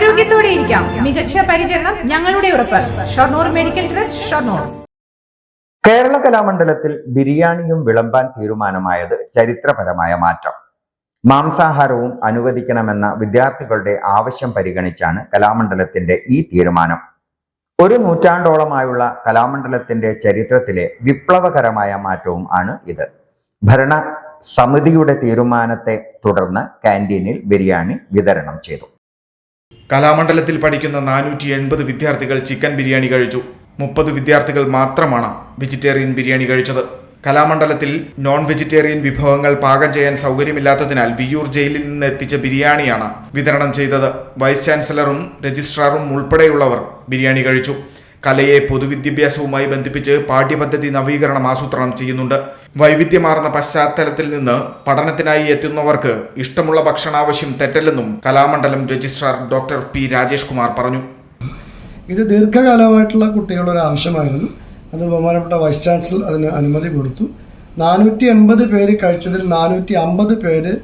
ആരോഗ്യത്തോടെ ഇരിക്കാം. മികച്ച പരിചരണം ഞങ്ങളുടെ ഉറപ്പ്. Shoranur medical trust Shoranur. Kerala കലാമണ്ഡലത്തിൽ ബിരിയാണിയും വിളമ്പാൻ തീരുമാനമായത് ചരിത്രപരമായ മാറ്റം. മാംസാഹാരവും അനുവദിക്കണമെന്ന വിദ്യാർത്ഥികളുടെ ആവശ്യം പരിഗണിച്ചാണ് കലാമണ്ഡലത്തിന്റെ ഈ തീരുമാനം. ഒരു നൂറ്റാണ്ടോളമായുള്ള കലാമണ്ഡലത്തിന്റെ ചരിത്രത്തിലെ വിപ്ലവകരമായ മാറ്റവും ആണ് ഇത്. ഭരണ സമിതിയുടെ തീരുമാനത്തെ തുടർന്ന് കാന്റീനിൽ ബിരിയാണി വിതരണം ചെയ്തു. കലാമണ്ഡലത്തിൽ പഠിക്കുന്ന നാനൂറ്റി എൺപത് വിദ്യാർത്ഥികൾ ചിക്കൻ ബിരിയാണി കഴിച്ചു. മുപ്പത് വിദ്യാർത്ഥികൾ മാത്രമാണ് വെജിറ്റേറിയൻ ബിരിയാണി കഴിച്ചത്. കലാമണ്ഡലത്തിൽ നോൺ വെജിറ്റേറിയൻ വിഭവങ്ങൾ പാകം ചെയ്യാൻ സൗകര്യമില്ലാത്തതിനാൽ വിയൂർ ജയിലിൽ നിന്ന് എത്തിച്ച ബിരിയാണിയാണ് വിതരണം ചെയ്തത്. വൈസ് ചാൻസലറും രജിസ്ട്രാറും ഉൾപ്പെടെയുള്ളവർ ബിരിയാണി കഴിച്ചു. കലയെ പൊതുവിദ്യാഭ്യാസവുമായി ബന്ധിപ്പിച്ച് പാഠ്യപദ്ധതി നവീകരണം ആസൂത്രണം ചെയ്യുന്നുണ്ട്. വൈവിധ്യമാർന്ന പശ്ചാത്തലത്തിൽ നിന്ന് പഠനത്തിനായി എത്തുന്നവർക്ക് ഇഷ്ടമുള്ള ഭക്ഷണാവശ്യം തെറ്റല്ലെന്നും Kalamandalam registrar doctor P Rajesh Kumar പറഞ്ഞു. ഇത് ദീർഘകാലമായിട്ടുള്ള കുട്ടികളുടെ ഒരു ആവശ്യമായിരുന്നു. അത് ബഹുമാനപ്പെട്ട വൈസ് ചാൻസലർ അതിന് അനുമതി കൊടുത്തു. നാനൂറ്റി എൺപത് പേര് കഴിച്ചതിൽ നാനൂറ്റി അമ്പത് പേര്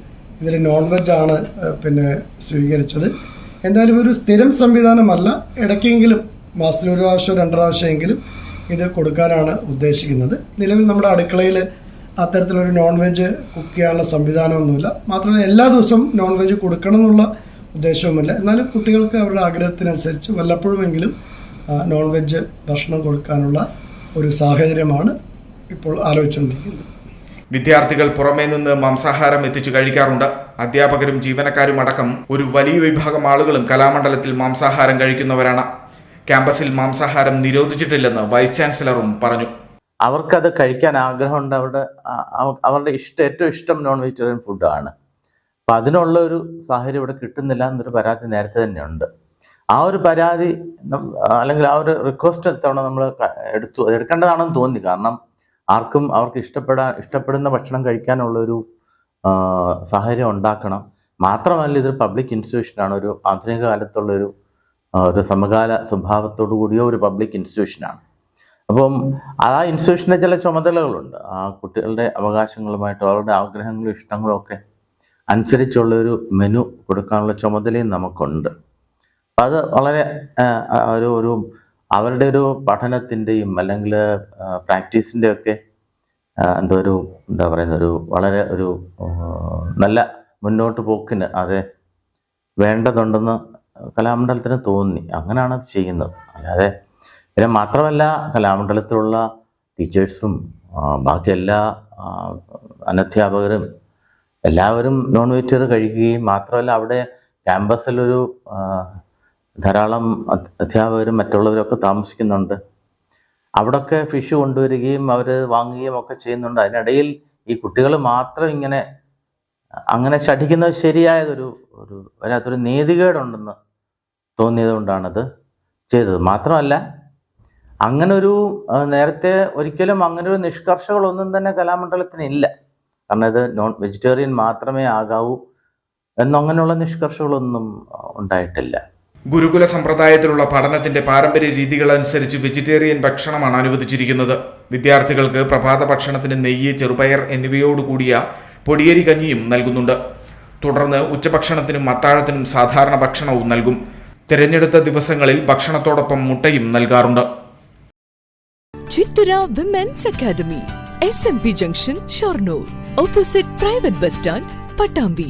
ഇതിൽ നോൺ വെജ് ആണ് പിന്നെ സ്വീകരിച്ചത്. എന്തായാലും ഒരു സ്ഥിരം സംവിധാനമല്ല. ഇടയ്ക്കെങ്കിലും മാസത്തിൽ ഒരു പ്രാവശ്യം രണ്ട് പ്രാവശ്യമെങ്കിലും ഇത് കൊടുക്കാനാണ് ഉദ്ദേശിക്കുന്നത്. നിലവിൽ നമ്മുടെ അടുക്കളയിൽ അത്തരത്തിലൊരു നോൺ വെജ് കുക്ക് ചെയ്യാനുള്ള സംവിധാനമൊന്നുമില്ല. മാത്രമല്ല എല്ലാ ദിവസവും നോൺ വെജ് കൊടുക്കണം എന്നുള്ള ഉദ്ദേശവുമില്ല. എന്നാലും കുട്ടികൾക്ക് അവരുടെ ആഗ്രഹത്തിനനുസരിച്ച് വല്ലപ്പോഴുമെങ്കിലും നോൺ വെജ് ഭക്ഷണം കൊടുക്കാനുള്ള ഒരു സാഹചര്യമാണ് ഇപ്പോൾ ആലോചിച്ചുകൊണ്ടിരിക്കുന്നത്. വിദ്യാർത്ഥികൾ പുറമേ നിന്ന് മാംസാഹാരം എത്തിച്ചു കഴിക്കാറുണ്ട്. അധ്യാപകരും ജീവനക്കാരും അടക്കം ഒരു വലിയ വിഭാഗം ആളുകളും കലാമണ്ഡലത്തിൽ മാംസാഹാരം കഴിക്കുന്നവരാണ്. ക്യാമ്പസിൽ മാംസാഹാരം നിരോധിച്ചിട്ടില്ലെന്ന് വൈസ് ചാൻസലറും പറഞ്ഞു. അവർക്കത് കഴിക്കാൻ ആഗ്രഹമുണ്ട്. അവരുടെ അവരുടെ ഇഷ്ടം ഏറ്റവും ഇഷ്ടം നോൺ വെജിറ്റേറിയൻ ഫുഡാണ് അപ്പം അതിനുള്ള ഒരു സാഹചര്യം ഇവിടെ കിട്ടുന്നില്ല എന്നൊരു പരാതി നേരത്തെ തന്നെയുണ്ട്. ആ ഒരു പരാതി അല്ലെങ്കിൽ ആ ഒരു റിക്വസ്റ്റ് എത്തവണ നമ്മൾ എടുത്തു. എടുക്കേണ്ടതാണെന്ന് തോന്നി. കാരണം ആർക്കും അവർക്ക് ഇഷ്ടപ്പെടാൻ ഇഷ്ടപ്പെടുന്ന ഭക്ഷണം കഴിക്കാനുള്ള ഒരു ആ, സാഹചര്യം ഉണ്ടാക്കണം. മാത്രമല്ല ഇതൊരു പബ്ലിക് ഇൻസ്റ്റിറ്റ്യൂഷനാണ് ഒരു ആധുനിക കാലത്തുള്ള ഒരു സമകാല സ്വഭാവത്തോടു കൂടിയ ഒരു പബ്ലിക് ഇൻസ്റ്റിറ്റ്യൂഷനാണ് അപ്പം ആ ഇൻസ്റ്റിറ്റ്യൂഷന്റെ ചില ചുമതലകളുണ്ട്. ആ കുട്ടികളുടെ അവകാശങ്ങളുമായിട്ടും അവരുടെ ആഗ്രഹങ്ങളും ഇഷ്ടങ്ങളും ഒക്കെ അനുസരിച്ചുള്ള ഒരു മെനു കൊടുക്കാനുള്ള ചുമതലയും നമുക്കുണ്ട്. അപ്പം അത് വളരെ ഒരു ഒരു അവരുടെ ഒരു പഠനത്തിന്റെയും അല്ലെങ്കിൽ പ്രാക്ടീസിന്റെ ഒക്കെ എന്തോ ഒരു എന്താ പറയുന്ന ഒരു വളരെ ഒരു നല്ല മുന്നോട്ട് പോക്കിന് അത് വേണ്ടതുണ്ടെന്ന് കലാമണ്ഡലത്തിന് തോന്നി. അങ്ങനെയാണ് അത് ചെയ്യുന്നത്. അല്ലാതെ പിന്നെ മാത്രമല്ല കലാമണ്ഡലത്തിലുള്ള ടീച്ചേഴ്സും ബാക്കി എല്ലാ അനധ്യാപകരും എല്ലാവരും നോൺ വെജിറ്റേറിയൻ കഴിക്കുകയും മാത്രമല്ല അവിടെ ക്യാമ്പസിലൊരു ധാരാളം അധ്- അധ്യാപകരും മറ്റുള്ളവരൊക്കെ താമസിക്കുന്നുണ്ട്. അവിടൊക്കെ ഫിഷ് കൊണ്ടുവരികയും അവർ വാങ്ങുകയും ഒക്കെ ചെയ്യുന്നുണ്ട്. അതിനിടയിൽ ഈ കുട്ടികൾ മാത്രം ഇങ്ങനെ അങ്ങനെ ശഠിക്കുന്നത് ശരിയായതൊരു ഒരു അതിനകത്തൊരു നീതികേടുണ്ടെന്ന് തോന്നിയത് കൊണ്ടാണത് ചെയ്തത്. മാത്രമല്ല അങ്ങനൊരു നേരത്തെ ഒരിക്കലും അങ്ങനൊരു നിഷ്കർഷകളൊന്നും തന്നെ കലാമണ്ഡലത്തിന് ഇല്ല. കാരണം ഇത് നോൺ വെജിറ്റേറിയൻ മാത്രമേ ആകാവൂ എന്നങ്ങനെയുള്ള നിഷ്കർഷകളൊന്നും ഉണ്ടായിട്ടില്ല. ഗുരുകുല സമ്പ്രദായത്തിലുള്ള പഠനത്തിന്റെ പാരമ്പര്യ രീതികൾ അനുസരിച്ച് വെജിറ്റേറിയൻ ഭക്ഷണമാണ് അനുവദിച്ചിരിക്കുന്നത്. വിദ്യാർത്ഥികൾക്ക് പ്രഭാത ഭക്ഷണത്തിന് നെയ്യ് ചെറുപയർ എന്നിവയോടുകൂടിയ പൊടിയരി കഞ്ഞിയും നൽകുന്നുണ്ട്. തുടർന്ന് ഉച്ചഭക്ഷണത്തിനും അത്താഴത്തിനും സാധാരണ ഭക്ഷണവും നൽകും. തിരഞ്ഞെടുത്ത ദിവസങ്ങളിൽ ഭക്ഷണത്തോടൊപ്പം മുട്ടയും നൽകാറുണ്ട്. Chithara women's academy S M P junction Shoranur opposite private bus stand Pattambi